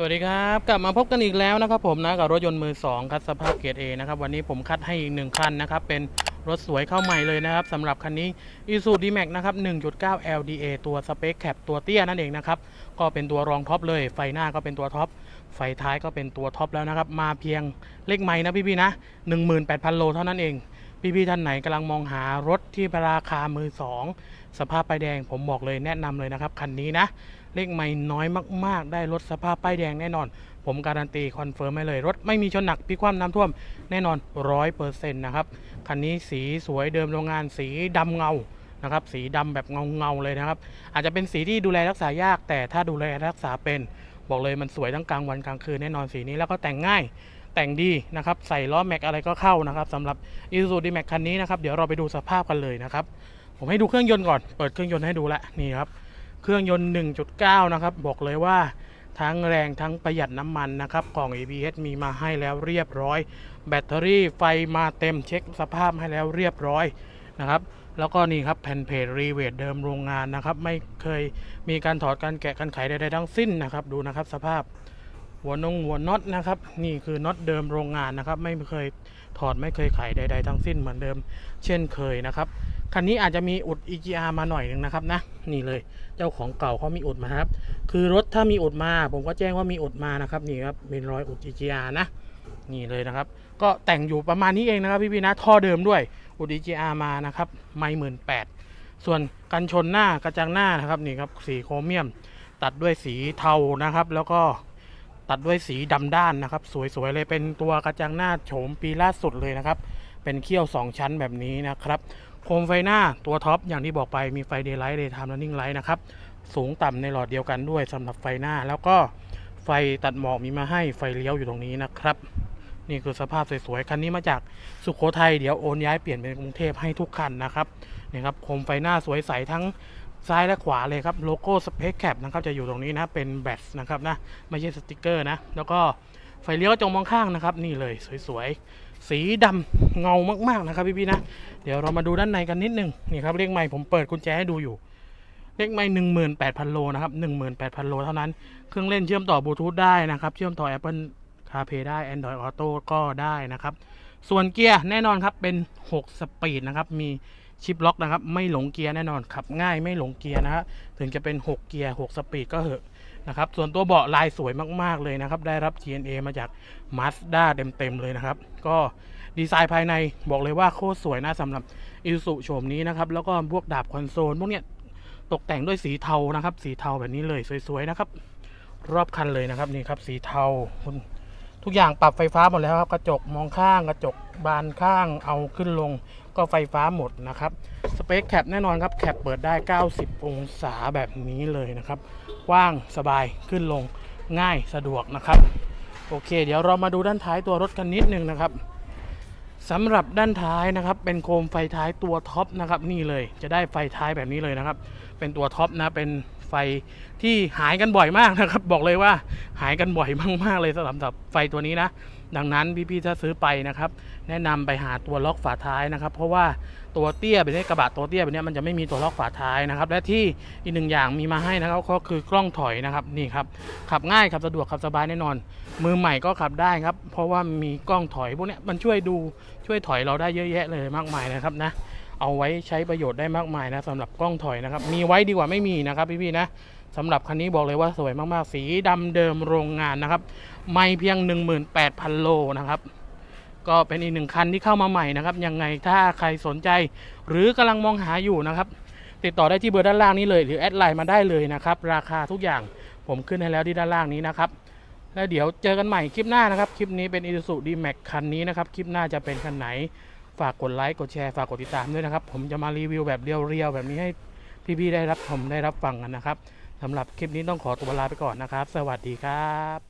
สวัสดีครับ กลับมาพบกันอีกแล้วนะครับผมนะกับรถยนต์มือ2คัดสภาพเกียร์เอนะครับวันนี้ผมคัดให้อีกหนึ่งคันนะครับเป็นรถสวยเข้าใหม่เลยนะครับสำหรับคันนี้ i s u d m a x นะครับ 1.9 LDA ตัวสเปคแคปตัวเตี้ยนั่นเองนะครับก็เป็นตัวรองท็อปเลย ไฟหน้าก็เป็นตัวท็อปไฟท้ายก็เป็นตัวท็อปแล้วนะครับมาเพียงเลขไม้นะพี่ๆนะ 18,000 โลเท่านั้นเอง พี่ๆท่านไหนกำลังมองหารถที่ราคามือ2สภาพป้ายแดงผมบอกเลยแนะนำเลยนะครับคันนี้นะเลขไม่น้อยมากๆ ได้รถสภาพป้ายแดงแน่นอน ผมการันตีคอนเฟิร์มให้เลย รถไม่มีชนหนักพิกคว่ำน้ำท่วมแน่นอนร้อยเปอร์เซ็นต์นะครับคันนี้สีสวยเดิมโรงงานสีดำเงานะครับสีดำแบบเงาเงาๆเลยนะครับ อาจจะเป็นสีที่ดูแลรักษายาก แต่ถ้าดูแลรักษาเป็น บอกเลยมันสวยทั้งกลางวันกลางคืนแน่นอนสีนี้แล้วก็แต่งง่าย แต่งดีนะครับ ใส่ล้อแม็กอะไรก็เข้านะครับสำหรับ i s u z u D-Max คันนี้นะครับ เดี๋ยวเราไปดูสภาพกันเลยนะครับ ผมให้ดูเครื่องยนต์ก่อน เปิดเครื่องยนต์ให้ดูละนี่ครับ เครื่องยนต์ 1.9 นะครับ บอกเลยว่าทั้งแรงทั้งประหยัดน้ำมันนะครับกล่อง ABS มีมาให้แล้วเรียบร้อย แบตเตอรี่ไฟมาเต็มเช็คสภาพให้แล้วเรียบร้อยนะครับแล้วก็นี่ครับแผ่นเพจรีเวทเดิมโรงงานนะครับ ไม่เคยมีการถอดการแกะการไขใดๆทั้งสิ้นนะครับ ดูนะครับสภาพ หัวนงหัวน็อตนะครับ นี่คือน็อตเดิมโรงงานนะครับ ไม่เคยถอดไม่เคยไขใด ๆ ทั้งสิ้นเหมือนเดิม เช่นเคยนะครับคันนี้อาจจะมีอุด EGR มาหน่อยหนึ่งนะครับนะนี่เลยเจ้าของเก่าเขามีอุดมาครับ คือรถถ้ามีอุดมา ผมก็แจ้งว่ามีอุดมานะครับนี่ครับเป็นรอยอุด EGR นะนี่เลยนะครับ ก็แต่งอยู่ประมาณนี้เองนะครับพี่ๆนะท่อเดิมด้วยอุด EGR มานะครับไม่หมื่นแปดส่วนกันชนหน้ากระจังหน้านะครับนี่ครับสีโครเมียม ตัดด้วยสีเทานะครับ แล้วก็ ตัดด้วยสีดำด้านนะครับ สวยๆเลยเป็นตัวกระจังหน้าโฉมปีล่าสุดเลยนะครับ เป็นเขี้ยว 2 ชั้นแบบนี้นะครับ โคมไฟหน้าตัวท็อปอย่างที่บอกไปมีไฟเดย์ไลท์เดย์ไทม์ r นิ่งไลท์นะครับสูงต่ำในหลอดเดียวกันด้วยสำหรับไฟหน้า แล้วก็ไฟตัดหมอกมีมาให้ไฟเลี้ยวอยู่ตรงนี้นะครับ นี่คือสภาพสวยๆคันนี้มาจากสุขโขทัยเดี๋ยวโอนย้ายเปลี่ยนเป็นกรุงเทพให้ทุกคันนะครับนี่ครับโคมไฟหน้าสวยใสทั้ง ซ้ายและขวาเลยครับโลโก้สเปคแคปนะครับจะอยู่ตรงนี้นะเป็นแบตนะครับนะไม่ใช่สติกเกอร์นะ แล้วก็ไฟเลี้ยวจงมองข้างนะครับ นี่เลยสวยๆ สีดำเงามากๆนะครับพี่ๆนะ เดี๋ยวเรามาดูด้านในกันนิดนึงนี่ครับเลขไม้ผมเปิดกุญแจให้ดูอยู่เลขไม้หนึ่งหมื่นแปดพันโลนะครับหนึ่งหมื่นแปดพันโลเท่านั้น เครื่องเล่นเชื่อมต่อบลูทูธได้นะครับ เชื่อมต่อ Apple CarPlay ได้ Android Auto ก็ได้นะครับ ส่วนเกียร์แน่นอนครับเป็น 6 สปีดนะครับ มี ชิปล็อกนะครับ ไม่หลงเกียร์แน่นอนขับง่ายไม่หลงเกียร์นะฮะถึงจะเป็น 6 เกียร์ 6 สปีดก็เหอะนะครับส่วนตัวเบาะลายสวยมากๆเลยนะครับ ได้รับ GNA มาจาก Mazda เต็มๆเลยนะครับ ก็ดีไซน์ภายในบอกเลยว่าโคตรสวยนะสำหรับอิสุโฉมนี้นะครับ แล้วก็พวกดาบคอนโซลพวกเนี้ยตกแต่งด้วยสีเทานะครับ สีเทาแบบนี้เลยสวยๆนะครับ รอบคันเลยนะครับนี่ครับ สีเทาคุณ ทุกอย่างปรับไฟฟ้าหมดแล้วครับ กระจกมองข้างกระจกบานข้างเอาขึ้นลง ก็ไฟฟ้าหมดนะครับสเปคแคปแน่นอนครับแคปเปิดได้ 90 องศาแบบนี้เลยนะครับกว้างสบายขึ้นลงง่ายสะดวกนะครับ โอเค เดี๋ยวเรามาดูด้านท้ายตัวรถกันนิดนึงนะครับ สำหรับด้านท้ายนะครับ เป็นโคมไฟท้ายตัวท็อปนะครับนี่เลยจะได้ไฟท้ายแบบนี้เลยนะครับ เป็นตัวท็อปนะเป็นไฟที่หายกันบ่อยมากนะครับ บอกเลยว่าหายกันบ่อยมากๆเลยสำหรับไฟตัวนี้นะ ดังนั้นพี่ๆถ้าซื้อไปนะครับ แนะนำไปหาตัวล็อกฝาท้ายนะครับ เพราะว่าตัวเตี้ยแบบนี้กระบะตัวเตี้ยแบบนี้มันจะไม่มีตัวล็อกฝาท้ายนะครับ และที่อีกหนึ่งอย่างมีมาให้นะครับก็คือกล้องถอยนะครับนี่ครับขับง่ายขับสะดวกขับสบายแน่นอน มือใหม่ก็ขับได้ครับ เพราะว่ามีกล้องถอยพวกเนี้ยมันช่วยดูช่วยถอยเราได้เยอะแยะเลยมากมายนะครับนะเอาไว้ใช้ประโยชน์ได้มากมายนะสำหรับกล้องถอยนะครับ มีไว้ดีกว่าไม่มีนะครับพี่ๆนะสำหรับคันนี้บอกเลยว่าสวยมากๆ สีดำเดิมโรงงานนะครับ ไม่เพียง 18,000 โลนะครับ ก็เป็นอีกหนึ่งคันที่เข้ามาใหม่นะครับยังไงถ้าใครสนใจ หรือกำลังมองหาอยู่นะครับ ติดต่อได้ที่เบอร์ด้านล่างนี้เลยหรือแอดไลน์มาได้เลยนะครับ ราคาทุกอย่างผมขึ้นให้แล้วที่ด้านล่างนี้นะครับแล้วเดี๋ยวเจอกันใหม่คลิปหน้านะครับคลิปนี้เป็น i s u z u D-Max คันนี้นะครับคลิปหน้าจะเป็นคันไหนฝากกดไลค์กดแชร์ฝากกดติดตามด้วยนะครับ ผมจะมารีวิวแบบเรียวๆแบบนี้ให้พี่ๆได้รับชมได้รับฟังกันนะครับสำหรับคลิปนี้ต้องขอตัวลาไปก่อนนะครับ สวัสดีครับ